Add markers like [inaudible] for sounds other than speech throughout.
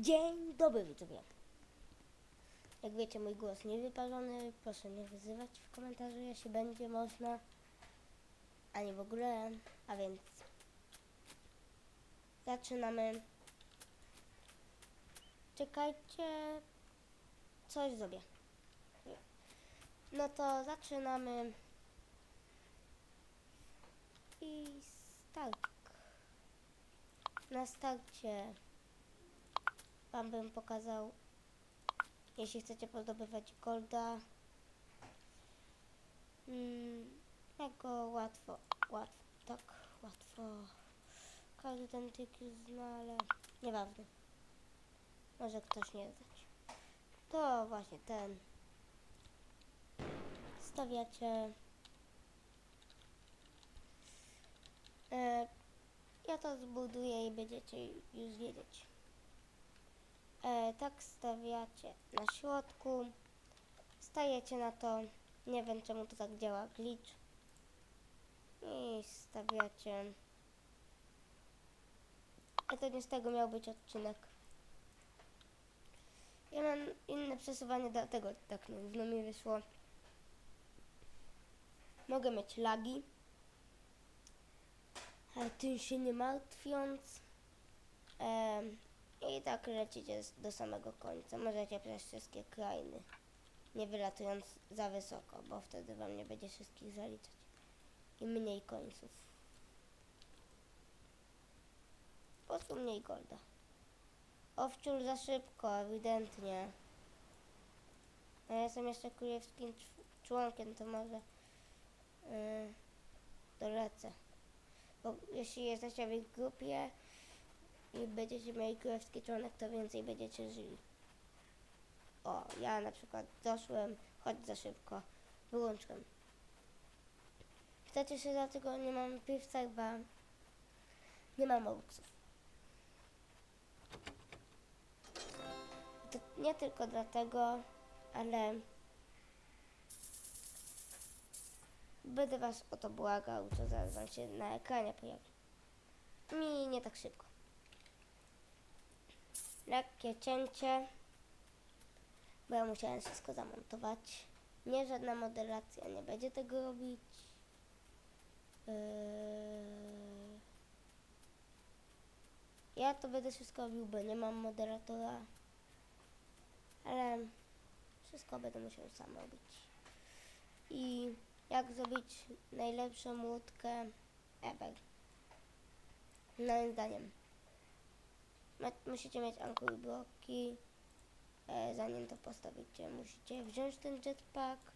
Dzień dobry widzowie. Jak wiecie, mój głos nie wyparzony. Proszę nie wyzywać w komentarzu, jeśli będzie można. Ani w ogóle. A więc zaczynamy. Czekajcie. Coś zrobię. No to zaczynamy. I start. Na starcie Wam bym pokazał, jeśli chcecie pozdobywać golda, mm, jak łatwo, łatwo, tak łatwo, każdy ten już zna, ale nieważne, może ktoś nie znać. To właśnie ten, stawiacie, e, ja to zbuduję i będziecie już wiedzieć. E, tak stawiacie na środku. Stajecie na to. Nie wiem czemu to tak działa. Glitch. I stawiacie. A to nie z tego miał być odcinek. Ja mam inne przesuwanie, dlatego tak nudno mi wyszło. Mogę mieć lagi. Ale tym się nie martwiąc. Em, i tak lecicie do samego końca. Możecie przejść wszystkie krainy, nie wylatując za wysoko, bo wtedy wam nie będzie wszystkich zaliczać. I mniej końców. Po prostu mniej golda. Owczul za szybko, ewidentnie. A ja jestem jeszcze królewskim cz- członkiem, to może yy, dolecę. Bo jeśli jesteście w ich grupie, i będziecie mieli królewski członek, to więcej będziecie żyli. O, ja na przykład doszłem, chodź za szybko, wyłączłem. Chcecie się dlatego nie mam piwca, bo nie mam. To nie tylko dlatego, ale będę was o to błagał, co zaraz wam się na ekranie pojawi. Mi nie tak szybko lekkie cięcie, bo ja musiałem wszystko zamontować. Nie żadna modelacja, nie będzie tego robić. Yy... Ja to będę wszystko robił, bo nie mam moderatora, ale wszystko będę musiał sam robić. I jak zrobić najlepszą łódkę ever. Moim zdaniem. Musicie mieć ankuj bloki, e, zanim to postawicie. Musicie wziąć ten jetpack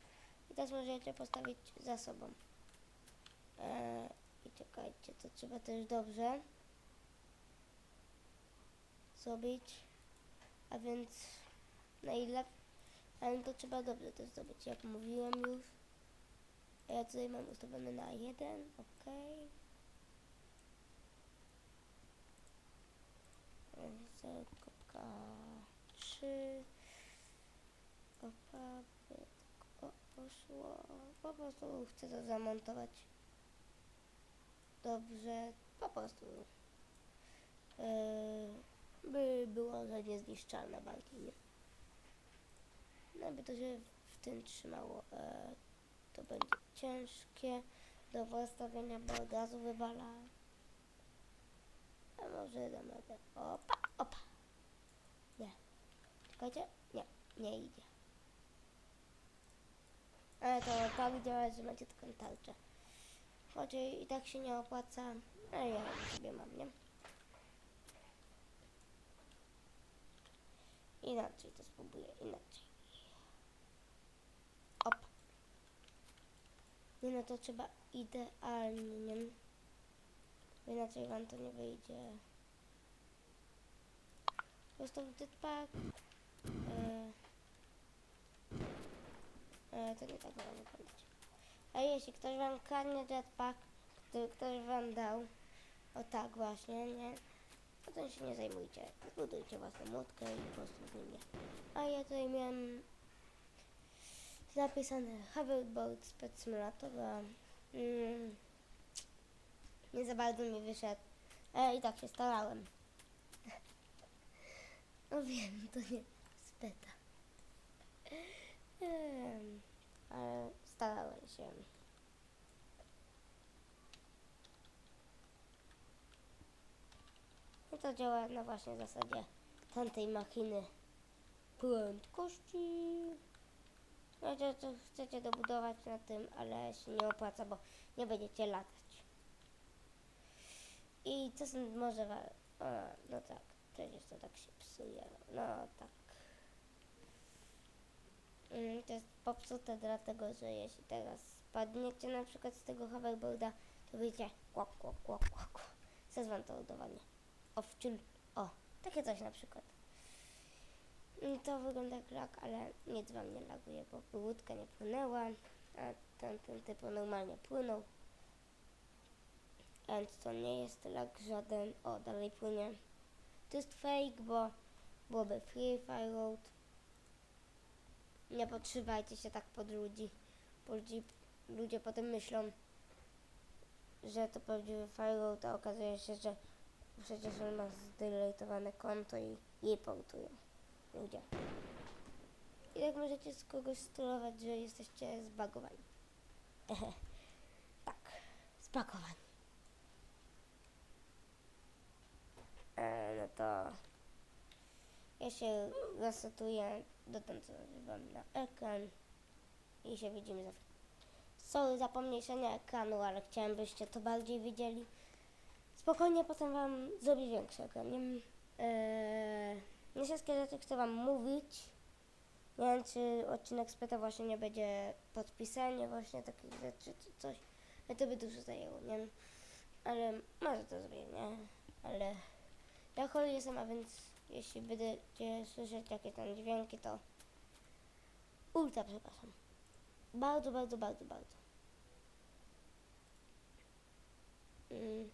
i teraz możecie postawić za sobą. E, I czekajcie, to trzeba też dobrze zrobić. A więc najlepiej, ale to trzeba dobrze też zrobić, jak mówiłem już. Ja tutaj mam ustawione na jeden, okej. Poszło Po prostu chcę to zamontować Dobrze Po prostu yy, By było, że niezniszczalne walki nie? No by to się w tym trzymało e, To będzie ciężkie Do postawienia, bo od razu wywala a może dam radę. Opa, opa. Nie. Czekajcie. Nie, nie idzie. Ale to działa, że macie taką tarczę. Choć i tak się nie opłaca, ale ja sobie mam, nie? Inaczej to spróbuję, inaczej. Op. Nie no, to trzeba idealnie, nie? Bo inaczej wam to nie wyjdzie. Prostu jetpack. E, e, to nie tak ma wyglądać. A jeśli ktoś wam kradnie jetpack, który ktoś wam dał, o tak właśnie, nie? Potem się nie zajmujcie. Zbudujcie własną łódkę i po prostu nie. A ja tutaj miałem zapisane hoverboard spec simulatora. Mm nie za bardzo mi wyszedł. E, I tak się starałem. No [laughs] No wiem, to nie z beta. Ale starałem się. I to działa na właśnie zasadzie tamtej machiny prędkości. Znaczy, to chcecie dobudować na tym, ale się nie opłaca, bo nie będziecie latać. I to są może... A, no tak, przecież to tak się psuje. No tak. Mm, To jest popsute dlatego, że jeśli teraz spadniecie na przykład z tego hoverboarda, to wyjdzie kłak, kłak, kłak, kłak, kłak. Chcę wam to ładowanie. Owciul. O, takie coś na przykład. Mm, To wygląda jak lag, ale nic wam nie laguje, bo łódka nie płynęła, a ten, ten typu normalnie płynął. Więc to nie jest lag żaden. O, dalej płynie. To jest fake, bo byłoby Free Fire Road. Nie podszywajcie się tak pod ludzi. Bo ludzi, ludzie potem myślą, że to prawdziwy Fire Road, a okazuje się, że przecież on ma zdeletowane konto i je portują ludzie. I tak możecie z kogoś sterować, że jesteście zbagowani. [laughs] tak, zbagowani. E, no to ja się resetuję, dodam co wam na ekran i się widzimy za chwilę. Sorry za pomniejszenie ekranu, ale chciałem byście to bardziej widzieli. Spokojnie potem wam zrobię większy ekran. Nie, eee, nie wszystkie rzeczy chcę wam mówić. Nie wiem, czy odcinek z PETA właśnie nie będzie podpisanie właśnie takich rzeczy, czy coś. Ale to by dużo zajęło, nie wiem. Ale może to zrobię, nie? Ale ja chory jestem, a więc jeśli będziecie słyszeć jakieś tam dźwięki, to ultra przepraszam. Bardzo, bardzo, bardzo, bardzo. Mm.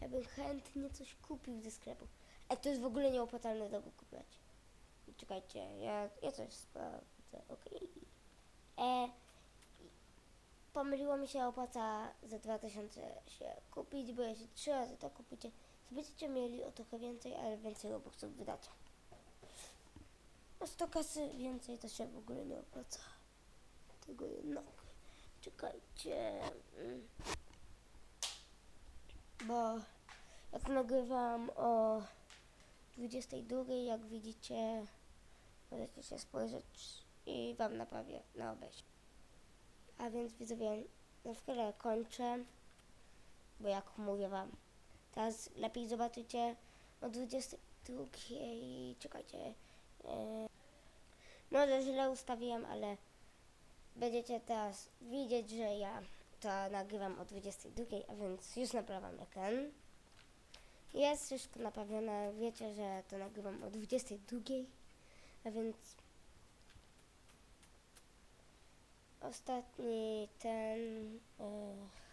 Ja bym chętnie coś kupił ze sklepu. A to jest w ogóle nieopłacalne tego kupować. Czekajcie, ja, ja coś sprawdzę, okej. E, pomyliło mi się, opłaca za 2000 się kupić, bo jeśli trzy razy to kupicie, to będziecie mieli o trochę więcej, ale więcej robuxów wydacie. O 100 kasy więcej to się w ogóle nie opłaca. Tego jednak. Czekajcie. mm. Bo jak nagrywam o 22, jak widzicie, możecie się spojrzeć i wam naprawię na obejście. A więc widzowie, na chwilę kończę, bo jak mówię wam, teraz lepiej zobaczycie o 22, czekajcie, e, może źle ustawiłem, ale będziecie teraz widzieć, że ja to nagrywam o 22, a więc już naprawiam ekran. Jest wszystko naprawione, wiecie, że to nagrywam o 22, a więc ostatni ten... e,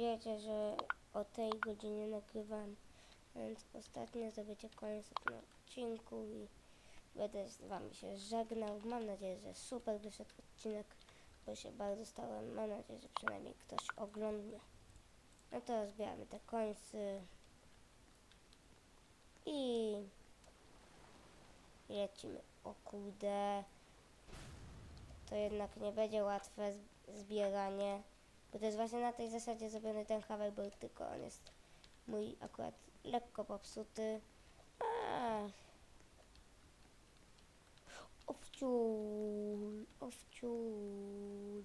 Wiecie, że o tej godzinie nagrywam, więc ostatnio zrobicie koniec odcinku i będę z wami się żegnał. Mam nadzieję, że super wyszedł odcinek, bo się bardzo stałem. Mam nadzieję, że przynajmniej ktoś oglądnie. No to zbieramy te końce i lecimy. O kurde, to jednak nie będzie łatwe zbieranie. Bo to jest właśnie na tej zasadzie zrobiony ten hoverboard, tylko on jest mój akurat lekko popsuty. Ach. Owciul.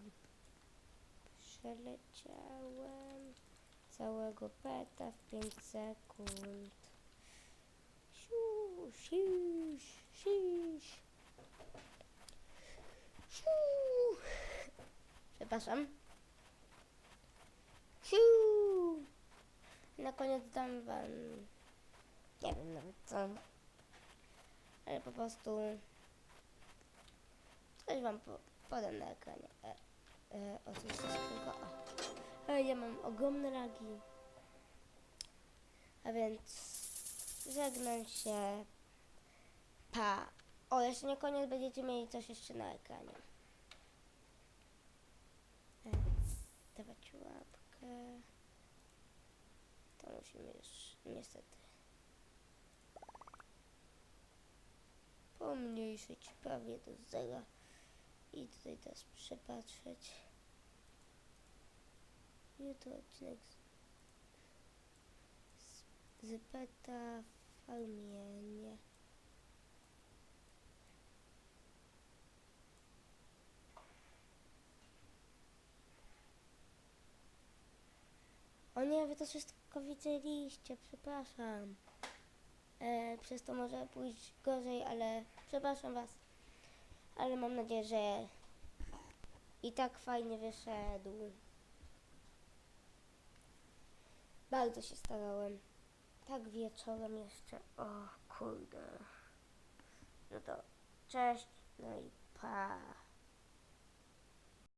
Przeleciałem całego peta w 5 sekund. Siu, siś, siś. Siu. Przepraszam. Siu! Na koniec dam wam. Nie wiem nawet co. Ale po prostu. Coś wam po, podam na ekranie. E, e, oczywiście tylko. E, ja mam ogromne lagi. A więc żegnam się. Pa. O, jeszcze nie koniec, będziecie mieli coś jeszcze na ekranie. E, łapkę. To musimy już niestety pomniejszyć prawie do zera i tutaj teraz przepatrzeć. Jutro odcinek z, z, z Peta O nie, wy to wszystko widzieliście, przepraszam. E, przez to może pójść gorzej, ale przepraszam was. Ale mam nadzieję, że i tak fajnie wyszedł. Bardzo się starałem. Tak wieczorem jeszcze. O kurde. No to cześć, no i pa.